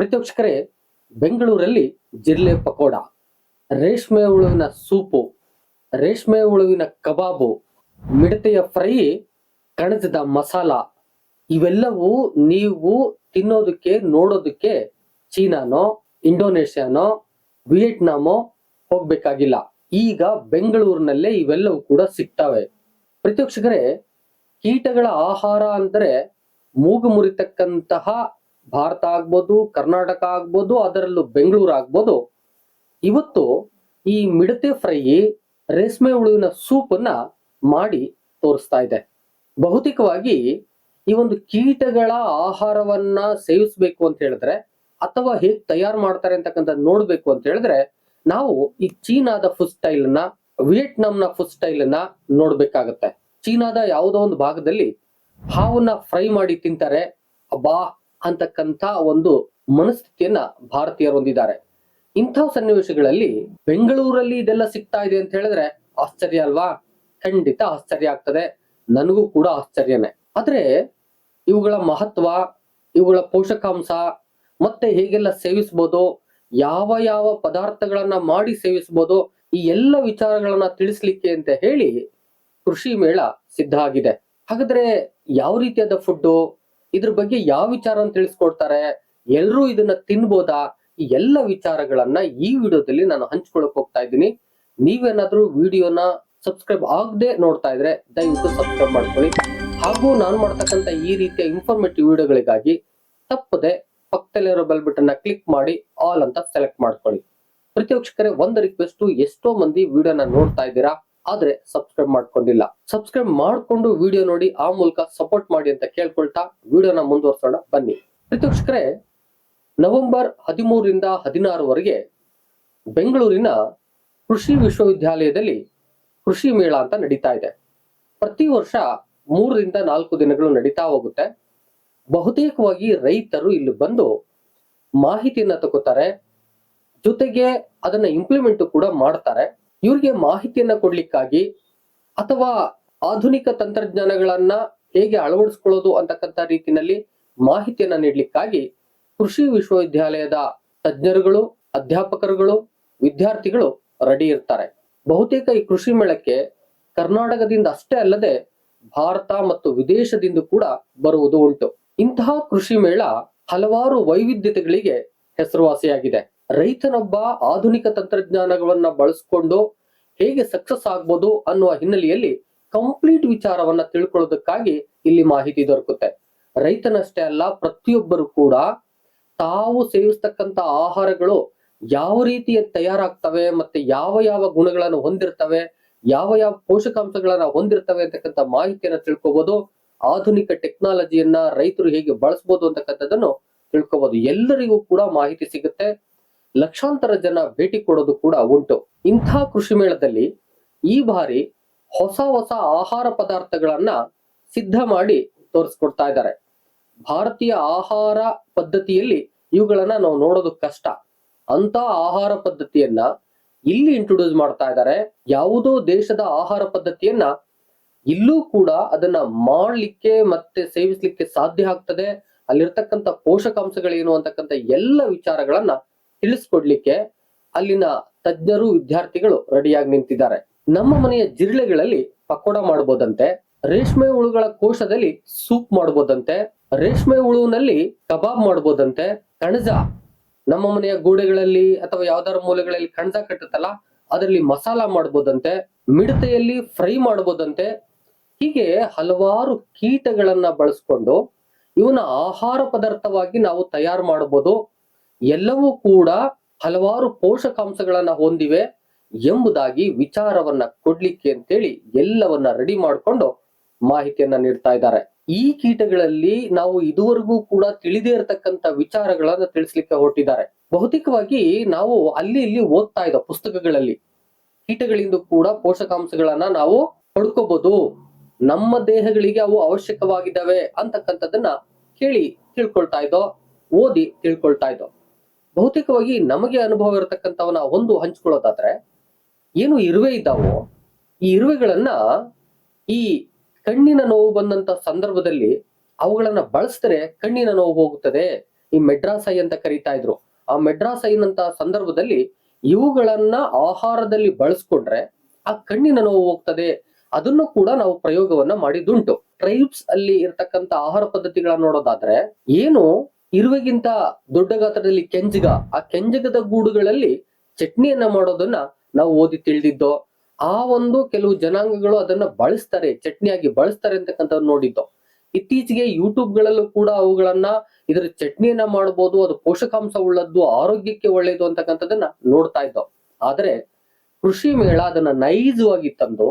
ಪ್ರತಿಪಕ್ಷಕರೇ ಬೆಂಗಳೂರಲ್ಲಿ ಜಿರ್ಲೆ ಪಕೋಡ, ರೇಷ್ಮೆ ಹುಳುವಿನ ಸೂಪು, ರೇಷ್ಮೆ ಹುಳುವಿನ ಕಬಾಬು, ಮಿಡತೆಯ ಫ್ರೈ, ಕಣಜದ ಮಸಾಲ, ಇವೆಲ್ಲವೂ ನೀವು ತಿನ್ನೋದಕ್ಕೆ, ನೋಡೋದಕ್ಕೆ ಚೀನಾನೋ, ಇಂಡೋನೇಷ್ಯಾನೋ, ವಿಯೆಟ್ನಾಮೋ ಹೋಗ್ಬೇಕಾಗಿಲ್ಲ. ಈಗ ಬೆಂಗಳೂರಿನಲ್ಲೇ ಇವೆಲ್ಲವೂ ಕೂಡ ಸಿಗ್ತವೆ. ಪ್ರತ್ಯಕ್ಷಕರೇ, ಕೀಟಗಳ ಆಹಾರ ಅಂದರೆ ಮೂಗು ಮುರಿತಕ್ಕಂತಹ ಭಾರತ ಆಗ್ಬೋದು, ಕರ್ನಾಟಕ ಆಗ್ಬೋದು, ಅದರಲ್ಲೂ ಬೆಂಗಳೂರು ಆಗ್ಬೋದು. ಇವತ್ತು ಈ ಮಿಡತೆ ಫ್ರೈ ರೇಷ್ಮೆ ಹುಳುವಿನ ಸೂಪನ್ನ ಮಾಡಿ ತೋರಿಸ್ತಾ ಇದೆ. ಬಹುತೇಕವಾಗಿ ಈ ಒಂದು ಕೀಟಗಳ ಆಹಾರವನ್ನ ಸೇವಿಸಬೇಕು ಅಂತ ಹೇಳಿದ್ರೆ, ಅಥವಾ ಹೇಗೆ ತಯಾರು ಮಾಡ್ತಾರೆ ಅಂತಕ್ಕಂಥ ನೋಡ್ಬೇಕು ಅಂತ ಹೇಳಿದ್ರೆ, ನಾವು ಈ ಚೀನಾದ ಫುಡ್ ಸ್ಟೈಲ್ನ ವಿಯೆಟ್ನಾಂನ ಫುಡ್ ಸ್ಟೈಲ್ನ ನೋಡ್ಬೇಕಾಗತ್ತೆ. ಚೀನಾದ ಯಾವುದೋ ಒಂದು ಭಾಗದಲ್ಲಿ ಹಾವನ್ನ ಫ್ರೈ ಮಾಡಿ ತಿಂತಾರೆ. ಅಬ್ಬಾ ಅಂತಕ್ಕಂಥ ಒಂದು ಮನಸ್ಥಿತಿಯನ್ನ ಭಾರತೀಯರು ಹೊಂದಿದ್ದಾರೆ. ಇಂಥ ಸನ್ನಿವೇಶಗಳಲ್ಲಿ ಬೆಂಗಳೂರಲ್ಲಿ ಇದೆಲ್ಲ ಸಿಗ್ತಾ ಇದೆ ಅಂತ ಹೇಳಿದ್ರೆ ಆಶ್ಚರ್ಯ ಅಲ್ವಾ? ಖಂಡಿತ ಆಶ್ಚರ್ಯ ಆಗ್ತದೆ. ನನಗೂ ಕೂಡ ಆಶ್ಚರ್ಯನೇ. ಆದ್ರೆ ಇವುಗಳ ಮಹತ್ವ, ಇವುಗಳ ಪೋಷಕಾಂಶ ಮತ್ತೆ ಹೇಗೆಲ್ಲ ಸೇವಿಸ್ಬೋದು, ಯಾವ ಯಾವ ಪದಾರ್ಥಗಳನ್ನ ಮಾಡಿ ಸೇವಿಸ್ಬೋದು, ಈ ಎಲ್ಲ ವಿಚಾರಗಳನ್ನ ತಿಳಿಸ್ಲಿಕ್ಕೆ ಅಂತ ಹೇಳಿ ಕೃಷಿ ಮೇಳ ಸಿದ್ಧ ಆಗಿದೆ. ಹಾಗಾದ್ರೆ ಯಾವ ರೀತಿಯಾದ ಫುಡ್ಡು? ಇದ್ರ ಬಗ್ಗೆ ಯಾವ ವಿಚಾರವನ್ನು ತಿಳಿಸ್ಕೊಡ್ತಾರೆ? ಎಲ್ರೂ ಇದನ್ನ ತಿನ್ಬೋದಾ? ಈ ಎಲ್ಲ ವಿಚಾರಗಳನ್ನ ಈ ವಿಡಿಯೋದಲ್ಲಿ ನಾನು ಹಂಚ್ಕೊಳಕ್ ಹೋಗ್ತಾ ಇದ್ದೀನಿ. ನೀವೇನಾದ್ರೂ ವಿಡಿಯೋನ ಸಬ್ಸ್ಕ್ರೈಬ್ ಆಗದೆ ನೋಡ್ತಾ ಇದ್ರೆ ದಯವಿಟ್ಟು ಸಬ್ಸ್ಕ್ರೈಬ್ ಮಾಡ್ಕೊಳ್ಳಿ. ಹಾಗೂ ನಾನು ಮಾಡ್ತಕ್ಕಂತ ಈ ರೀತಿಯ ಇನ್ಫಾರ್ಮೇಟಿವ್ ವಿಡಿಯೋಗಳಿಗಾಗಿ ತಪ್ಪದೆ ಪಕ್ಕದಲ್ಲಿರೋ ಬೆಲ್ ಬಟನ್ ಕ್ಲಿಕ್ ಮಾಡಿ ಆಲ್ ಅಂತ ಸೆಲೆಕ್ಟ್ ಮಾಡ್ಕೊಳ್ಳಿ. ಪ್ರತಿಪಕ್ಷಕರೇ, ಒಂದು ರಿಕ್ವೆಸ್ಟ್ ಎಷ್ಟೋ ಮಂದಿ ವಿಡಿಯೋನ ನೋಡ್ತಾ ಇದ್ದೀರಾ? ಆದ್ರೆ ಸಬ್ಸ್ಕ್ರೈಬ್ ಮಾಡ್ಕೊಂಡಿಲ್ಲ. ಸಬ್ಸ್ಕ್ರೈಬ್ ಮಾಡ್ಕೊಂಡು ವಿಡಿಯೋ ನೋಡಿ, ಆ ಮೂಲಕ ಸಪೋರ್ಟ್ ಮಾಡಿ ಅಂತ ಕೇಳ್ಕೊಳ್ತಾ ವಿಡಿಯೋನ ಮುಂದುವರ್ಸೋಣ. ಬನ್ನಿ. ಪ್ರತಿಪಕ್ಷಕರೇ ನವೆಂಬರ್ ಹದಿಮೂರರಿಂದ ಹದಿನಾರವರೆಗೆ ಬೆಂಗಳೂರಿನ ಕೃಷಿ ವಿಶ್ವವಿದ್ಯಾಲಯದಲ್ಲಿ ಕೃಷಿ ಮೇಳ ಅಂತ ನಡೀತಾ ಇದೆ. ಪ್ರತಿ ವರ್ಷ ಮೂರರಿಂದ ನಾಲ್ಕು ದಿನಗಳು ನಡೀತಾ ಹೋಗುತ್ತೆ. ಬಹುತೇಕವಾಗಿ ರೈತರು ಇಲ್ಲಿ ಬಂದು ಮಾಹಿತಿಯನ್ನ ತಗೋತಾರೆ. ಜೊತೆಗೆ ಅದನ್ನ ಇಂಪ್ಲಿಮೆಂಟ್ ಕೂಡ ಮಾಡ್ತಾರೆ. ಇವ್ರಿಗೆ ಮಾಹಿತಿಯನ್ನ ಕೊಡ್ಲಿಕ್ಕಾಗಿ ಅಥವಾ ಆಧುನಿಕ ತಂತ್ರಜ್ಞಾನಗಳನ್ನ ಹೇಗೆ ಅಳವಡಿಸ್ಕೊಳ್ಳೋದು ಅಂತಕ್ಕಂಥ ರೀತಿಯಲ್ಲಿ ಮಾಹಿತಿಯನ್ನ ನೀಡ್ಲಿಕ್ಕಾಗಿ ಕೃಷಿ ವಿಶ್ವವಿದ್ಯಾಲಯದ ತಜ್ಞರುಗಳು, ಅಧ್ಯಾಪಕರುಗಳು, ವಿದ್ಯಾರ್ಥಿಗಳು ರೆಡಿ ಇರ್ತಾರೆ. ಬಹುತೇಕ ಈ ಕೃಷಿ ಮೇಳಕ್ಕೆ ಕರ್ನಾಟಕದಿಂದ ಅಷ್ಟೇ ಅಲ್ಲದೆ ಭಾರತ ಮತ್ತು ವಿದೇಶದಿಂದ ಕೂಡ ಬರುವುದು ಉಂಟು. ಇಂತಹ ಕೃಷಿ ಮೇಳ ಹಲವಾರು ವೈವಿಧ್ಯತೆಗಳಿಗೆ ಹೆಸರುವಾಸಿಯಾಗಿದೆ. ರೈತನೊಬ್ಬ ಆಧುನಿಕ ತಂತ್ರಜ್ಞಾನಗಳನ್ನ ಬಳಸ್ಕೊಂಡು ಹೇಗೆ ಸಕ್ಸಸ್ ಆಗ್ಬೋದು ಅನ್ನುವ ಹಿನ್ನೆಲೆಯಲ್ಲಿ ಕಂಪ್ಲೀಟ್ ವಿಚಾರವನ್ನ ತಿಳ್ಕೊಳ್ಳೋದಕ್ಕಾಗಿ ಇಲ್ಲಿ ಮಾಹಿತಿ ದೊರಕುತ್ತೆ. ರೈತನಷ್ಟೇ ಅಲ್ಲ, ಪ್ರತಿಯೊಬ್ಬರು ಕೂಡ ತಾವು ಸೇವಿಸ್ತಕ್ಕಂತ ಆಹಾರಗಳು ಯಾವ ರೀತಿಯ ತಯಾರಾಗ್ತವೆ ಮತ್ತೆ ಯಾವ ಯಾವ ಗುಣಗಳನ್ನು ಹೊಂದಿರ್ತವೆ, ಯಾವ ಯಾವ ಪೋಷಕಾಂಶಗಳನ್ನ ಹೊಂದಿರ್ತವೆ ಅಂತಕ್ಕಂಥ ಮಾಹಿತಿಯನ್ನ ತಿಳ್ಕೊಬಹುದು ಆಧುನಿಕ ಟೆಕ್ನಾಲಜಿಯನ್ನ ರೈತರು ಹೇಗೆ ಬಳಸ್ಬೋದು ಅಂತಕ್ಕಂಥದ್ದನ್ನು ತಿಳ್ಕೊಬಹುದು ಎಲ್ಲರಿಗೂ ಕೂಡ ಮಾಹಿತಿ ಸಿಗುತ್ತೆ. ಲಕ್ಷಾಂತರ ಜನ ಭೇಟಿ ಕೊಡೋದು ಕೂಡ ಉಂಟು. ಇಂಥ ಕೃಷಿ ಮೇಳದಲ್ಲಿ ಈ ಬಾರಿ ಹೊಸ ಹೊಸ ಆಹಾರ ಪದಾರ್ಥಗಳನ್ನ ಸಿದ್ಧ ಮಾಡಿ ತೋರಿಸ್ಕೊಡ್ತಾ ಇದ್ದಾರೆ. ಭಾರತೀಯ ಆಹಾರ ಪದ್ಧತಿಯಲ್ಲಿ ಇವುಗಳನ್ನ ನಾವು ನೋಡೋದು ಕಷ್ಟ. ಅಂತ ಆಹಾರ ಪದ್ಧತಿಯನ್ನ ಇಲ್ಲಿ ಇಂಟ್ರೊಡ್ಯೂಸ್ ಮಾಡ್ತಾ ಇದ್ದಾರೆ. ಯಾವುದೋ ದೇಶದ ಆಹಾರ ಪದ್ಧತಿಯನ್ನ ಇಲ್ಲೂ ಕೂಡ ಅದನ್ನ ಮಾಡಲಿಕ್ಕೆ ಮತ್ತೆ ಸೇವಿಸ್ಲಿಕ್ಕೆ ಸಾಧ್ಯ ಆಗ್ತದೆ. ಅಲ್ಲಿರ್ತಕ್ಕಂಥ ಪೋಷಕಾಂಶಗಳೇನು ಅಂತಕ್ಕಂಥ ಎಲ್ಲ ವಿಚಾರಗಳನ್ನ ತಿಳಿಸ್ಕೊಡ್ಲಿಕ್ಕೆ ಅಲ್ಲಿನ ತಜ್ಞರು, ವಿದ್ಯಾರ್ಥಿಗಳು ರೆಡಿಯಾಗಿ ನಿಂತಿದ್ದಾರೆ. ನಮ್ಮ ಮನೆಯ ಜಿರಳೆಗಳಲ್ಲಿ ಪಕೋಡ ಮಾಡಬಹುದಂತೆ ರೇಷ್ಮೆ ಹುಳುಗಳ ಕೋಶದಲ್ಲಿ ಸೂಪ್ ಮಾಡಬಹುದಂತೆ ರೇಷ್ಮೆ ಹುಳುವಿನಲ್ಲಿ ಕಬಾಬ್ ಮಾಡಬಹುದಂತೆ ಕಣಜ ನಮ್ಮ ಮನೆಯ ಗೋಡೆಗಳಲ್ಲಿ ಅಥವಾ ಯಾವ್ದಾರ ಮೂಲೆಗಳಲ್ಲಿ ಕಣಜ ಕಟ್ಟುತ್ತಲ್ಲ, ಅದರಲ್ಲಿ ಮಸಾಲ ಮಾಡಬಹುದಂತೆ ಮಿಡತೆಯಲ್ಲಿ ಫ್ರೈ ಮಾಡಬಹುದಂತೆ ಹೀಗೆ ಹಲವಾರು ಕೀಟಗಳನ್ನ ಬಳಸ್ಕೊಂಡು ಇವನ ಆಹಾರ ಪದಾರ್ಥವಾಗಿ ನಾವು ತಯಾರು ಮಾಡಬಹುದು ಎಲ್ಲವೂ ಕೂಡ ಹಲವಾರು ಪೋಷಕಾಂಶಗಳನ್ನ ಹೊಂದಿವೆ ಎಂಬುದಾಗಿ ವಿಚಾರವನ್ನ ಕೊಡ್ಲಿಕ್ಕೆ ಅಂತೇಳಿ ಎಲ್ಲವನ್ನ ರೆಡಿ ಮಾಡಿಕೊಂಡು ಮಾಹಿತಿಯನ್ನ ನೀಡ್ತಾ ಇದ್ದಾರೆ. ಈ ಕೀಟಗಳಲ್ಲಿ ನಾವು ಇದುವರೆಗೂ ಕೂಡ ತಿಳಿದೇ ಇರತಕ್ಕಂತ ವಿಚಾರಗಳನ್ನ ತಿಳಿಸ್ಲಿಕ್ಕೆ ಹೊರಟಿದ್ದಾರೆ. ಭೌತಿಕವಾಗಿ ನಾವು ಅಲ್ಲಿ ಇಲ್ಲಿ ಓದ್ತಾ ಇದ್ದ ಪುಸ್ತಕಗಳಲ್ಲಿ ಕೀಟಗಳಿಂದ ಕೂಡ ಪೋಷಕಾಂಶಗಳನ್ನ ನಾವು ಪಡ್ಕೋಬಹುದು ನಮ್ಮ ದೇಹಗಳಿಗೆ ಅವು ಅವಶ್ಯಕವಾಗಿದ್ದಾವೆ ಅಂತಕ್ಕಂಥದ್ದನ್ನ ಕೇಳಿ ತಿಳ್ಕೊಳ್ತಾ ಇದ್ದೋ, ಓದಿ ತಿಳ್ಕೊಳ್ತಾ ಇದ್ದೋ. ಬಹುತೇಕವಾಗಿ ನಮಗೆ ಅನುಭವ ಇರತಕ್ಕಂಥವನ್ನ ಒಂದು ಹಂಚ್ಕೊಳ್ಳೋದಾದ್ರೆ ಏನು ಇರುವೆ ಇದ್ದಾವೋ, ಈ ಇರುವೆಗಳನ್ನ ಈ ಕಣ್ಣಿನ ನೋವು ಬಂದಂತ ಸಂದರ್ಭದಲ್ಲಿ ಅವುಗಳನ್ನ ಬಳಸಿದ್ರೆ ಕಣ್ಣಿನ ನೋವು ಹೋಗುತ್ತದೆ. ಈ ಮೆಡ್ರಾಸೈ ಅಂತ ಕರೀತಾ ಇದ್ರು. ಆ ಮೆಡ್ರಾಸ್ ಸಂದರ್ಭದಲ್ಲಿ ಇವುಗಳನ್ನ ಆಹಾರದಲ್ಲಿ ಬಳಸ್ಕೊಂಡ್ರೆ ಆ ಕಣ್ಣಿನ ನೋವು ಹೋಗ್ತದೆ. ಅದನ್ನು ಕೂಡ ನಾವು ಪ್ರಯೋಗವನ್ನ ಮಾಡಿದ್ದುಂಟು. ಟ್ರೈಬ್ಸ್ ಅಲ್ಲಿ ಇರ್ತಕ್ಕಂಥ ಆಹಾರ ಪದ್ಧತಿಗಳನ್ನ ನೋಡೋದಾದ್ರೆ ಏನು ಇರುವೆಗಿಂತ ದೊಡ್ಡ ಗಾತ್ರದಲ್ಲಿ ಕೆಂಜಗ. ಆ ಕೆಂಜಗದ ಗೂಡುಗಳಲ್ಲಿ ಚಟ್ನಿಯನ್ನ ಮಾಡೋದನ್ನ ನಾವು ಓದಿ ತಿಳಿದಿದ್ದೋ, ಆ ಒಂದು ಕೆಲವು ಜನಾಂಗಗಳು ಅದನ್ನ ಬಳಸ್ತಾರೆ, ಚಟ್ನಿಯಾಗಿ ಬಳಸ್ತಾರೆ ಅಂತಕ್ಕಂಥ ನೋಡಿದ್ದೋ. ಇತ್ತೀಚೆಗೆ ಯೂಟ್ಯೂಬ್ ಗಳಲ್ಲೂ ಕೂಡ ಅವುಗಳನ್ನ ಇದರ ಚಟ್ನಿಯನ್ನ ಮಾಡಬಹುದು ಅದು ಪೋಷಕಾಂಶ ಉಳ್ಳದ್ದು, ಆರೋಗ್ಯಕ್ಕೆ ಒಳ್ಳೆಯದು ಅಂತಕ್ಕಂಥದ್ದನ್ನ ನೋಡ್ತಾ ಇದ್ದೋ. ಆದ್ರೆ ಕೃಷಿ ಮೇಳ ಅದನ್ನ ನೈಜವಾಗಿ ತಂದು,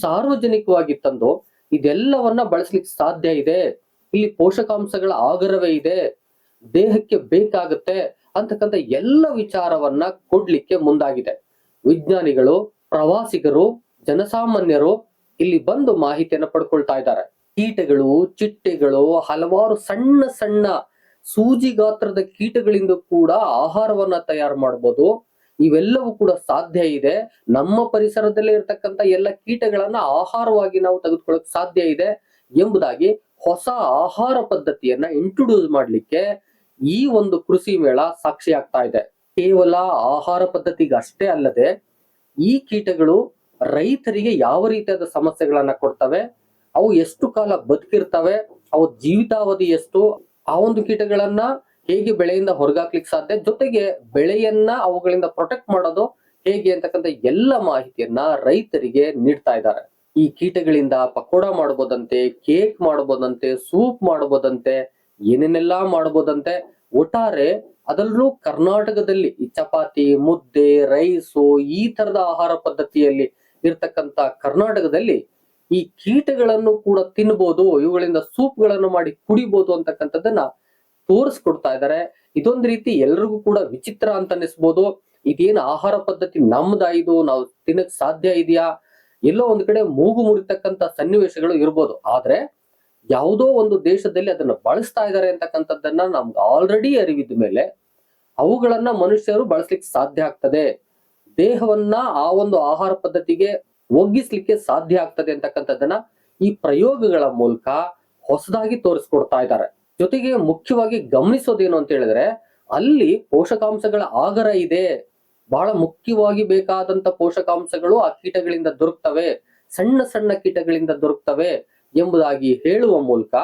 ಸಾರ್ವಜನಿಕವಾಗಿ ತಂದು, ಇದೆಲ್ಲವನ್ನ ಬಳಸ್ಲಿಕ್ಕೆ ಸಾಧ್ಯ ಇದೆ. ಇಲ್ಲಿ ಪೋಷಕಾಂಶಗಳ ಆಗರವೇ ಇದೆ. ದೇಹಕ್ಕೆ ಬೇಕಾಗುತ್ತೆ ಅಂತಕ್ಕಂಥ ಎಲ್ಲ ವಿಚಾರವನ್ನ ಕೊಡ್ಲಿಕ್ಕೆ ಮುಂದಾಗಿದೆ. ವಿಜ್ಞಾನಿಗಳು, ಪ್ರವಾಸಿಗರು, ಜನಸಾಮಾನ್ಯರು ಇಲ್ಲಿ ಬಂದು ಮಾಹಿತಿಯನ್ನು ಪಡ್ಕೊಳ್ತಾ ಇದ್ದಾರೆ. ಕೀಟಗಳು, ಚಿಟ್ಟೆಗಳು, ಹಲವಾರು ಸಣ್ಣ ಸಣ್ಣ ಸೂಜಿ ಗಾತ್ರದ ಕೀಟಗಳಿಂದ ಕೂಡ ಆಹಾರವನ್ನ ತಯಾರು ಮಾಡಬಹುದು ಇವೆಲ್ಲವೂ ಕೂಡ ಸಾಧ್ಯ ಇದೆ. ನಮ್ಮ ಪರಿಸರದಲ್ಲಿ ಇರತಕ್ಕಂತ ಎಲ್ಲ ಕೀಟಗಳನ್ನ ಆಹಾರವಾಗಿ ನಾವು ತೆಗೆದುಕೊಳ್ಳಕ್ ಸಾಧ್ಯ ಇದೆ ಎಂಬುದಾಗಿ ಹೊಸ ಆಹಾರ ಪದ್ಧತಿಯನ್ನ ಇಂಟ್ರೊಡ್ಯೂಸ್ ಮಾಡ್ಲಿಕ್ಕೆ ಈ ಒಂದು ಕೃಷಿ ಮೇಳ ಸಾಕ್ಷಿ ಆಗ್ತಾ ಇದೆ. ಕೇವಲ ಆಹಾರ ಪದ್ಧತಿಗೆ ಅಷ್ಟೇ ಅಲ್ಲದೆ ಈ ಕೀಟಗಳು ರೈತರಿಗೆ ಯಾವ ರೀತಿಯಾದ ಸಮಸ್ಯೆಗಳನ್ನ ಕೊಡ್ತವೆ, ಅವು ಎಷ್ಟು ಕಾಲ ಬದುಕಿರ್ತವೆ, ಅವು ಜೀವಿತಾವಧಿ ಎಷ್ಟು, ಆ ಒಂದು ಕೀಟಗಳನ್ನ ಹೇಗೆ ಬೆಳೆಯಿಂದ ಹೊರಗಾಕ್ಲಿಕ್ಕೆ ಸಾಧ್ಯ, ಜೊತೆಗೆ ಬೆಳೆಯನ್ನ ಅವುಗಳಿಂದ ಪ್ರೊಟೆಕ್ಟ್ ಮಾಡೋದು ಹೇಗೆ ಅಂತಕ್ಕಂಥ ಎಲ್ಲ ಮಾಹಿತಿಯನ್ನ ರೈತರಿಗೆ ನೀಡ್ತಾ ಇದ್ದಾರೆ. ಈ ಕೀಟಗಳಿಂದ ಪಕೋಡ ಮಾಡಬಹುದಂತೆ ಕೇಕ್ ಮಾಡಬಹುದಂತೆ ಸೂಪ್ ಮಾಡಬಹುದಂತೆ ಏನೇನೆಲ್ಲ ಮಾಡ್ಬೋದಂತೆ, ಒಟ್ಟಾರೆ ಅದರಲ್ಲೂ ಕರ್ನಾಟಕದಲ್ಲಿ ಈ ಚಪಾತಿ, ಮುದ್ದೆ, ರೈಸು ಈ ತರದ ಆಹಾರ ಪದ್ಧತಿಯಲ್ಲಿ ಇರ್ತಕ್ಕಂತ ಕರ್ನಾಟಕದಲ್ಲಿ ಈ ಕೀಟಗಳನ್ನು ಕೂಡ ತಿನ್ಬೋದು, ಇವುಗಳಿಂದ ಸೂಪ್ಗಳನ್ನು ಮಾಡಿ ಕುಡಿಬಹುದು ಅಂತಕ್ಕಂಥದ್ದನ್ನ ತೋರಿಸ್ಕೊಡ್ತಾ ಇದ್ದಾರೆ. ಇದೊಂದು ರೀತಿ ಎಲ್ರಿಗೂ ಕೂಡ ವಿಚಿತ್ರ ಅಂತ ಅನ್ನಿಸ್ಬೋದು. ಇದೇನು ಆಹಾರ ಪದ್ಧತಿ ನಮ್ದಾ ನಾವು ತಿನ್ನಕ್ ಸಾಧ್ಯ ಇದೆಯಾ? ಎಲ್ಲೋ ಒಂದ್ ಕಡೆ ಮೂಗು ಮುರಿತಕ್ಕಂತ ಸನ್ನಿವೇಶಗಳು ಇರ್ಬೋದು. ಆದ್ರೆ ಯಾವುದೋ ಒಂದು ದೇಶದಲ್ಲಿ ಅದನ್ನ ಬಳಸ್ತಾ ಇದ್ದಾರೆ ಅಂತಕ್ಕಂಥದ್ದನ್ನ ನಮ್ಗೆ ಆಲ್ರೆಡಿ ಅರಿವಿದ ಮೇಲೆ ಅವುಗಳನ್ನ ಮನುಷ್ಯರು ಬಳಸ್ಲಿಕ್ಕೆ ಸಾಧ್ಯ ಆಗ್ತದೆ. ದೇಹವನ್ನ ಆ ಒಂದು ಆಹಾರ ಪದ್ಧತಿಗೆ ಒಗ್ಗಿಸ್ಲಿಕ್ಕೆ ಸಾಧ್ಯ ಆಗ್ತದೆ ಅಂತಕ್ಕಂಥದ್ದನ್ನ ಈ ಪ್ರಯೋಗಗಳ ಮೂಲಕ ಹೊಸದಾಗಿ ತೋರಿಸ್ಕೊಡ್ತಾ ಇದ್ದಾರೆ. ಜೊತೆಗೆ ಮುಖ್ಯವಾಗಿ ಗಮನಿಸೋದೇನು ಅಂತ ಹೇಳಿದ್ರೆ ಅಲ್ಲಿ ಪೋಷಕಾಂಶಗಳ ಆಗರ ಇದೆ. ಬಹಳ ಮುಖ್ಯವಾಗಿ ಬೇಕಾದಂತ ಪೋಷಕಾಂಶಗಳು ಆ ಕೀಟಗಳಿಂದ ದೊರಕ್ತವೆ. ಸಣ್ಣ ಸಣ್ಣ ಕೀಟಗಳಿಂದ ದೊರಕ್ತವೆ. ಎಂಬುದಾಗಿ ಹೇಳುವ ಮೂಲಕ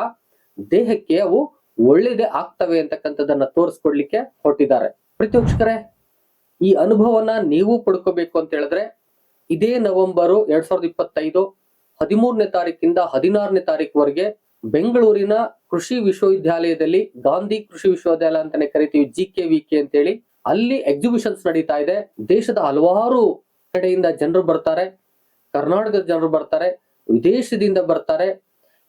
ದೇಹಕ್ಕೆ ಅವು ಒಳ್ಳೇದೇ ಆಗ್ತವೆ ಅಂತಕ್ಕಂಥದ್ದನ್ನ ತೋರಿಸ್ಕೊಡ್ಲಿಕ್ಕೆ ಹೊರಟಿದ್ದಾರೆ. ಪ್ರತಿವೀಕ್ಷಕರೇ ಈ ಅನುಭವನ ನೀವು ಪಡ್ಕೋಬೇಕು ಅಂತ ಹೇಳಿದ್ರೆ, ಇದೇ ನವೆಂಬರ್ ಎರಡ್ ಸಾವಿರದ ಇಪ್ಪತ್ತೈದು ಹದಿಮೂರನೇ ತಾರೀಕಿಂದ ಹದಿನಾರನೇ ತಾರೀಕುವರೆಗೆ ಬೆಂಗಳೂರಿನ ಕೃಷಿ ವಿಶ್ವವಿದ್ಯಾಲಯದಲ್ಲಿ ಗಾಂಧಿ ಕೃಷಿ ವಿಶ್ವವಿದ್ಯಾಲಯ ಅಂತಾನೆ ಕರಿತೀವಿ, ಜಿ ಕೆ ವಿ ಕೆ ಅಂತೇಳಿ. ಅಲ್ಲಿ ಎಕ್ಸಿಬಿಷನ್ಸ್ ನಡೀತಾ ಇದೆ. ದೇಶದ ಹಲವಾರು ಕಡೆಯಿಂದ ಜನರು ಬರ್ತಾರೆ. ಕರ್ನಾಟಕದ ಜನರು ಬರ್ತಾರೆ. ವಿದೇಶದಿಂದ ಬರ್ತಾರೆ,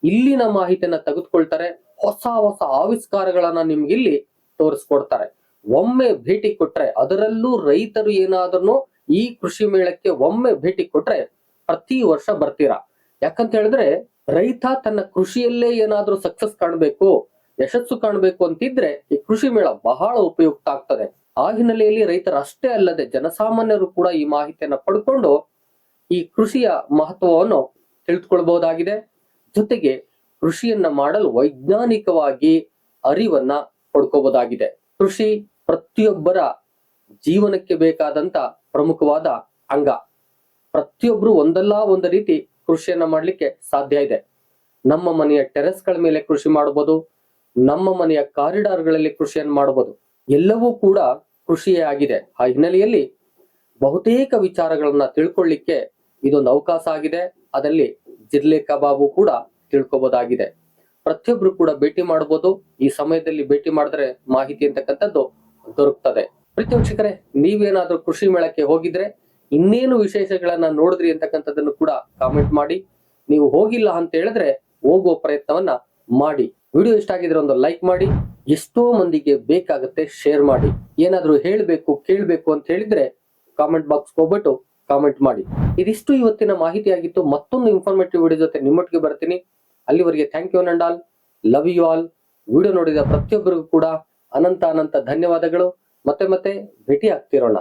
ಇಲ್ಲಿನ ಮಾಹಿತಿಯನ್ನ ತೆಗೆದುಕೊಳ್ತಾರೆ, ಹೊಸ ಹೊಸ ಆವಿಷ್ಕಾರಗಳನ್ನ ನಿಮ್ಗೆ ಇಲ್ಲಿ ತೋರಿಸ್ಕೊಡ್ತಾರೆ. ಒಮ್ಮೆ ಭೇಟಿ ಕೊಟ್ರೆ ಅದರಲ್ಲೂ ರೈತರು ಏನಾದ್ರೂ ಈ ಕೃಷಿ ಮೇಳಕ್ಕೆ ಒಮ್ಮೆ ಭೇಟಿ ಕೊಟ್ರೆ ಪ್ರತಿ ವರ್ಷ ಬರ್ತೀರಾ? ಯಾಕಂತ ಹೇಳಿದ್ರೆ ರೈತ ತನ್ನ ಕೃಷಿಯಲ್ಲೇ ಏನಾದ್ರೂ ಸಕ್ಸಸ್ ಕಾಣಬೇಕು, ಯಶಸ್ಸು ಕಾಣಬೇಕು ಅಂತಿದ್ರೆ ಈ ಕೃಷಿ ಮೇಳ ಬಹಳ ಉಪಯುಕ್ತ ಆಗ್ತದೆ. ಆ ಹಿನ್ನೆಲೆಯಲ್ಲಿ ರೈತರು ಅಷ್ಟೇ ಅಲ್ಲದೆ ಜನಸಾಮಾನ್ಯರು ಕೂಡ ಈ ಮಾಹಿತಿಯನ್ನ ಪಡ್ಕೊಂಡು ಈ ಕೃಷಿಯ ಮಹತ್ವವನ್ನು ತಿಳಿದುಕೊಳ್ಬಹುದಾಗಿದೆ. ಜೊತೆಗೆ ಕೃಷಿಯನ್ನ ಮಾಡಲು ವೈಜ್ಞಾನಿಕವಾಗಿ ಅರಿವನ್ನ ಪಡ್ಕೋಬಹುದಾಗಿದೆ. ಕೃಷಿ ಪ್ರತಿಯೊಬ್ಬರ ಜೀವನಕ್ಕೆ ಬೇಕಾದಂತ ಪ್ರಮುಖವಾದ ಅಂಗ. ಪ್ರತಿಯೊಬ್ರು ಒಂದಲ್ಲ ಒಂದು ರೀತಿ ಕೃಷಿಯನ್ನ ಮಾಡ್ಲಿಕ್ಕೆ ಸಾಧ್ಯ ಇದೆ. ನಮ್ಮ ಮನೆಯ ಟೆರೆಸ್ಗಳ ಮೇಲೆ ಕೃಷಿ ಮಾಡಬಹುದು ನಮ್ಮ ಮನೆಯ ಕಾರಿಡಾರ್ಗಳಲ್ಲಿ ಕೃಷಿಯನ್ನು ಮಾಡಬಹುದು ಎಲ್ಲವೂ ಕೂಡ ಕೃಷಿಯೇ ಆಗಿದೆ. ಆ ಹಿನ್ನೆಲೆಯಲ್ಲಿ ಬಹುತೇಕ ವಿಚಾರಗಳನ್ನ ತಿಳ್ಕೊಳ್ಳಿಕ್ಕೆ ಇದೊಂದು ಅವಕಾಶ ಆಗಿದೆ. ಅದರಲ್ಲಿ ಜಿರ್ಲೆ ಕಬಾಬು ಕೂಡ ತಿಳ್ಕೊಬಹುದಾಗಿದೆ ಪ್ರತಿಯೊಬ್ರು ಕೂಡ ಭೇಟಿ ಮಾಡಬಹುದು ಈ ಸಮಯದಲ್ಲಿ ಭೇಟಿ ಮಾಡಿದ್ರೆ ಮಾಹಿತಿ ಅಂತಕ್ಕಂಥದ್ದು ದೊರಕ್ತದೆ. ಪ್ರೀತಿ ವೀಕ್ಷಕರೇ, ನೀವೇನಾದ್ರೂ ಕೃಷಿ ಮೇಳಕ್ಕೆ ಹೋಗಿದ್ರೆ ಇನ್ನೇನು ವಿಶೇಷಗಳನ್ನ ನೋಡಿದ್ರಿ ಅಂತಕ್ಕಂಥದ್ದನ್ನು ಕೂಡ ಕಾಮೆಂಟ್ ಮಾಡಿ. ನೀವು ಹೋಗಿಲ್ಲ ಅಂತ ಹೇಳಿದ್ರೆ ಹೋಗುವ ಪ್ರಯತ್ನವನ್ನ ಮಾಡಿ. ವಿಡಿಯೋ ಇಷ್ಟ ಆಗಿದ್ರೆ ಒಂದು ಲೈಕ್ ಮಾಡಿ. ಎಷ್ಟೋ ಮಂದಿಗೆ ಬೇಕಾಗುತ್ತೆ ಶೇರ್ ಮಾಡಿ. ಏನಾದ್ರೂ ಹೇಳ್ಬೇಕು, ಕೇಳ್ಬೇಕು ಅಂತ ಹೇಳಿದ್ರೆ ಕಾಮೆಂಟ್ ಬಾಕ್ಸ್ ಹೋಗ್ಬಿಟ್ಟು ಕಾಮೆಂಟ್ ಮಾಡಿ. ಇದಿಷ್ಟು ಇವತ್ತಿನ ಮಾಹಿತಿ ಆಗಿತ್ತು ಮತ್ತೊಂದು ಇನ್ಫಾರ್ಮೇಟಿವ್ ವಿಡಿಯೋ ಜೊತೆ ನಿಮ್ಮೊಟ್ಟಿಗೆ ಬರ್ತೀನಿ. ಅಲ್ಲಿವರೆಗೆ ಥ್ಯಾಂಕ್ ಯು ನಂಡಾಲ್ ಲವ್ ಯು ಆಲ್ ವಿಡಿಯೋ ನೋಡಿದ ಪ್ರತಿಯೊಬ್ಬರಿಗೂ ಕೂಡ ಅನಂತ ಅನಂತ ಧನ್ಯವಾದಗಳು. ಮತ್ತೆ ಮತ್ತೆ ಭೇಟಿ ಆಗ್ತಿರೋಣ